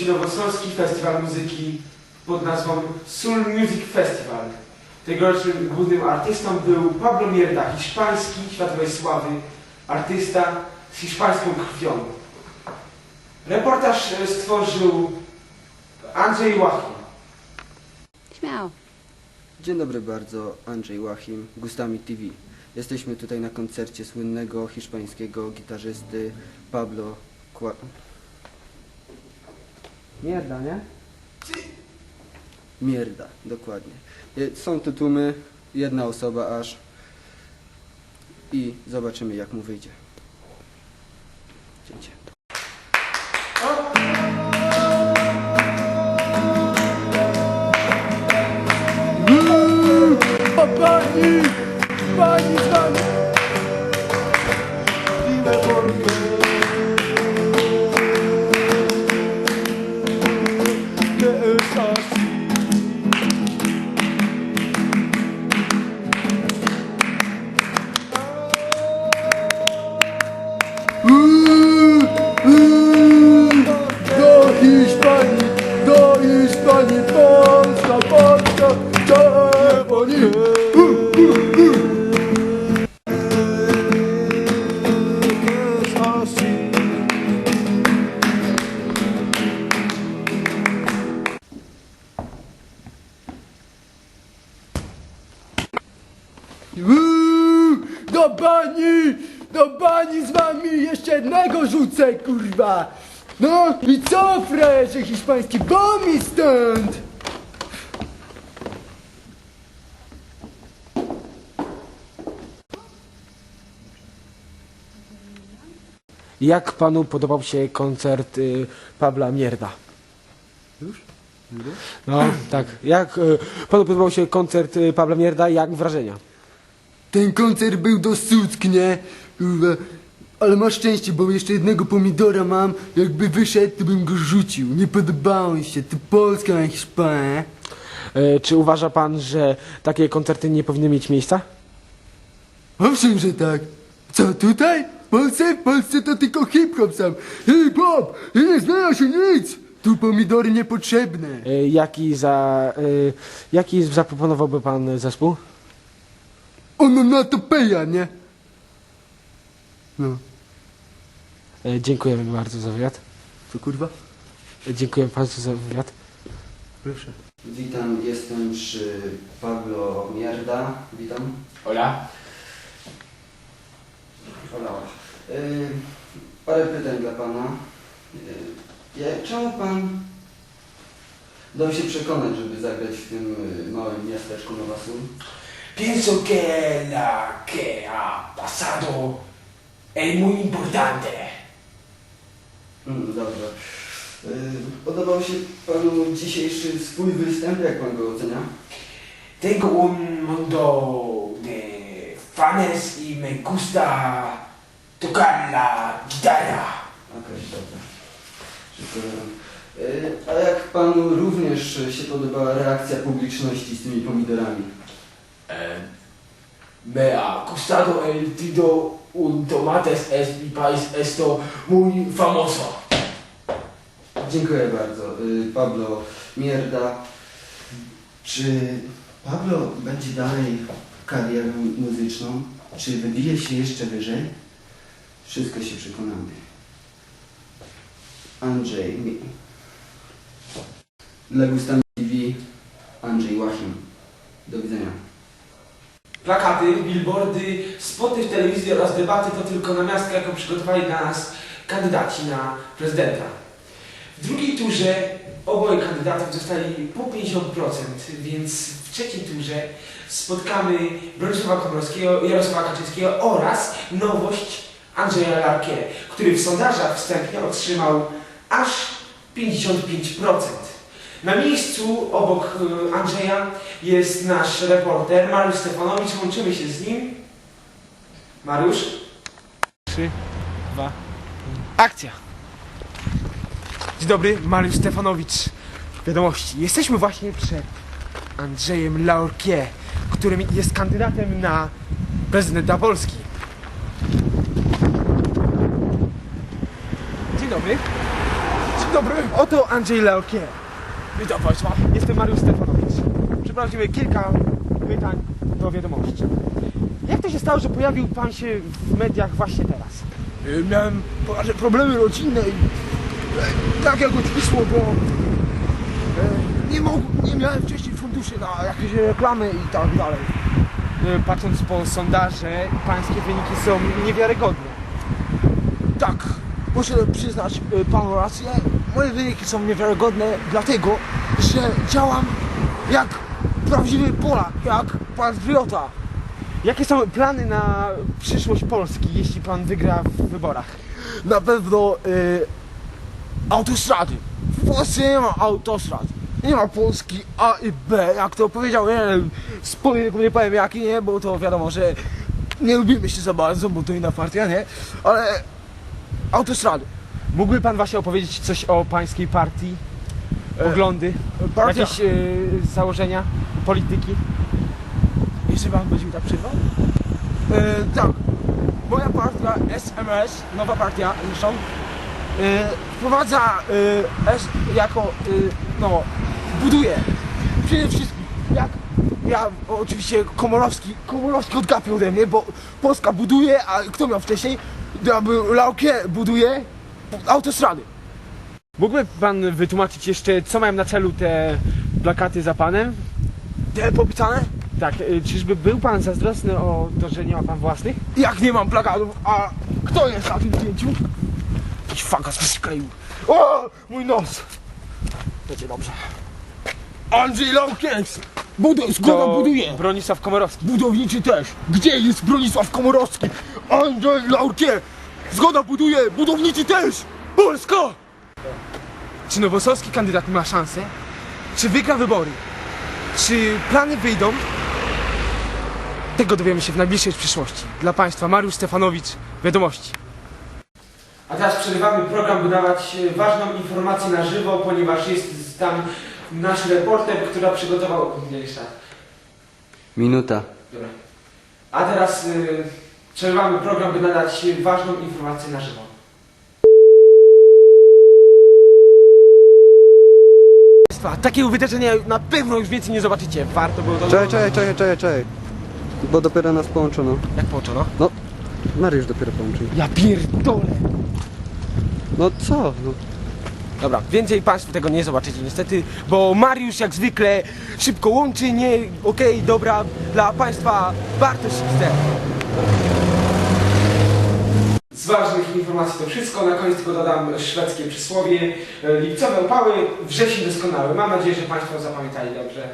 odbył się Nowosolski Festiwal Muzyki pod nazwą Soul Music Festival. Tegorocznym głównym artystą był Pablo Mierda, hiszpański, światowej sławy artysta z hiszpańską krwią. Reportaż stworzył Andrzej Łachim. Śmiało. Dzień dobry bardzo, Andrzej Łachim, Gustami TV. Jesteśmy tutaj na koncercie słynnego hiszpańskiego gitarzysty Pablo Qua... Mierda, nie? Mierda, dokładnie. Je- Są tu tłumy, jedna osoba aż i zobaczymy jak mu wyjdzie. Cięcie. O pani! Pani z Uuu, Do bani! Do bani z wami! Jeszcze jednego rzucę, kurwa! No i co, frajerze hiszpański? Bo mi stąd! Jak panu podobał się koncert y, Pabla Mierda? Już? No, tak. Jak y, panu podobał się koncert y, Pabla Mierda? Jak wrażenia? Ten koncert był do suck, nie? Kurwa. Ale masz szczęście, bo jeszcze jednego pomidora mam. Jakby wyszedł, to bym go rzucił. Nie podobało mi się. To Polska, a nie Hiszpania. Y, czy uważa pan, że takie koncerty nie powinny mieć miejsca? Owszem, że tak. Co tutaj? W Polsce? W Polsce to tylko hip-hop sam. Hip-hop! I nie zmienia się nic! Tu pomidory niepotrzebne. Y, jaki za... Y, jaki zaproponowałby pan zespół? Ono na to peja, nie? No. Y, dziękujemy bardzo za wywiad. Co kurwa? Y, dziękujemy bardzo za wywiad. Proszę. Witam, jestem przy Pablo Mierda. Witam. Ola. Hola. Yy, parę pytań dla pana. Ja- czemu pan dał się przekonać, żeby zagrać w tym yy, małym miasteczku Nowa Sól? Pienso que la que ha pasado es muy importante. Mm, dobrze. Yy, podobał się panu dzisiejszy swój występ? Jak pan go ocenia? Tengo un mundo de fans y me gusta tocar la guitarra. Okej, dobra. Wszystko. Yy, a jak panu również się podobała reakcja publiczności z tymi pomidorami? Me ha gustado el tito un tomates es mi país esto muy famoso. Dziękuję bardzo. Y, Pablo Mierda. Czy Pablo będzie dalej karierę muzyczną? Czy wybije się jeszcze wyżej? Wszystko się przekonamy. Andrzej. Mi- Dla TV Andrzej Łachim. Do widzenia. Plakaty, billboardy, spoty w telewizji oraz debaty to tylko namiastka, jaką przygotowali dla nas kandydaci na prezydenta. W drugiej turze oboje kandydatów dostali po 50%, więc w trzeciej turze spotkamy Bronisława Komorowskiego, Jarosława Kaczyńskiego oraz nowość Andrzeja Larkie, który w sondażach wstępnie otrzymał aż 55%. Na miejscu obok y, Andrzeja jest nasz reporter Mariusz Stefanowicz. Łączymy się z nim. Mariusz? Trzy, dwa, akcja! Dzień dobry, Mariusz Stefanowicz. Wiadomości. Jesteśmy właśnie przed Andrzejem Laurkie, którym jest kandydatem na prezydenta Polski. Dzień dobry. dobry. Oto Andrzej Leokier. Witam Państwa. Jestem Mariusz Stefanowicz. Przeprowadzimy kilka pytań do wiadomości. Jak to się stało, że pojawił Pan się w mediach właśnie teraz? Y, Miałem poważne problemy rodzinne i e, tak jakoś wyszło, bo e, nie, mógł, nie miałem wcześniej funduszy na jakieś reklamy i tak dalej. Y, Patrząc po sondaże, Pańskie wyniki są niewiarygodne. Tak, muszę przyznać y, Panu rację. Moje wyniki są niewiarygodne dlatego, że działam jak prawdziwy Polak, jak patriota. Jakie są plany na przyszłość Polski, jeśli Pan wygra w wyborach? Na pewno y, autostrady. W Polsce nie ma autostrad. Nie ma Polski A i B, jak to powiedział, nie wiem, spójrz, nie powiem jaki, nie, bo to wiadomo, że nie lubimy się za bardzo, bo to inna partia, nie? Ale autostrady. Mógłby Pan właśnie opowiedzieć coś o Pańskiej partii? Poglądy? Partia, Jakieś y, założenia? Polityki? jeśli pan będzie mi tak przerwał? E, tak, moja partia SMS, nowa partia zresztą, e, wprowadza e, S jako, e, no, buduje przede wszystkim, jak ja oczywiście Komorowski, Komorowski odgapił ode mnie, bo Polska buduje, a kto miał wcześniej? Laukie buduje autostrady. Mógłby Pan wytłumaczyć jeszcze, co mają na celu te plakaty za Panem? Te popisane? Tak, y, czyżby był Pan zazdrosny o to, że nie ma Pan własnych? Jak nie mam plakatów, a kto jest na tym zdjęciu? Jakiś fagas mi skleił. O, mój nos! Będzie dobrze. Andrzej Laukiec! Budu, skoro buduje? Bronisław Komorowski. Budowniczy też. Gdzie jest Bronisław Komorowski? Andrzej Laukier! Zgoda buduje, budowniczy też! Polska! Czy Nowosowski kandydat ma szansę? Czy wygra wybory? Czy plany wyjdą? Tego dowiemy się w najbliższej przyszłości. Dla Państwa Mariusz Stefanowicz, Wiadomości. A teraz przerywamy program, by dawać e, ważną informację na żywo, ponieważ jest tam nasz reporter, która przygotował... Nie, jeszcze raz. Minuta. Dobra. A teraz y, przerywamy program, by nadać ważną informację na żywo. Państwa, Takiego wydarzenia na pewno już więcej nie zobaczycie. Warto było to Czekaj, czekaj, czekaj, czekaj, czekaj. Bo dopiero nas połączono. Jak połączono? Mariusz dopiero połączył. Ja pierdolę! No co? No. Dobra, więcej Państwo tego nie zobaczycie niestety, bo Mariusz jak zwykle szybko łączy, nie, okej, dobra, dla Państwa Bartosz Xter. Z ważnych informacji to wszystko, na koniec tylko dodam szwedzkie przysłowie. Lipcowe opały, wrzesień doskonały. Mam nadzieję, że Państwo zapamiętali dobrze.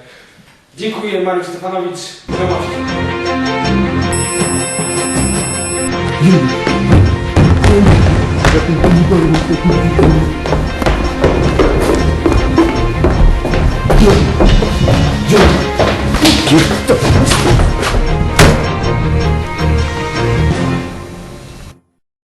Dziękuję, Mariusz Stefanowicz. Wiadomości.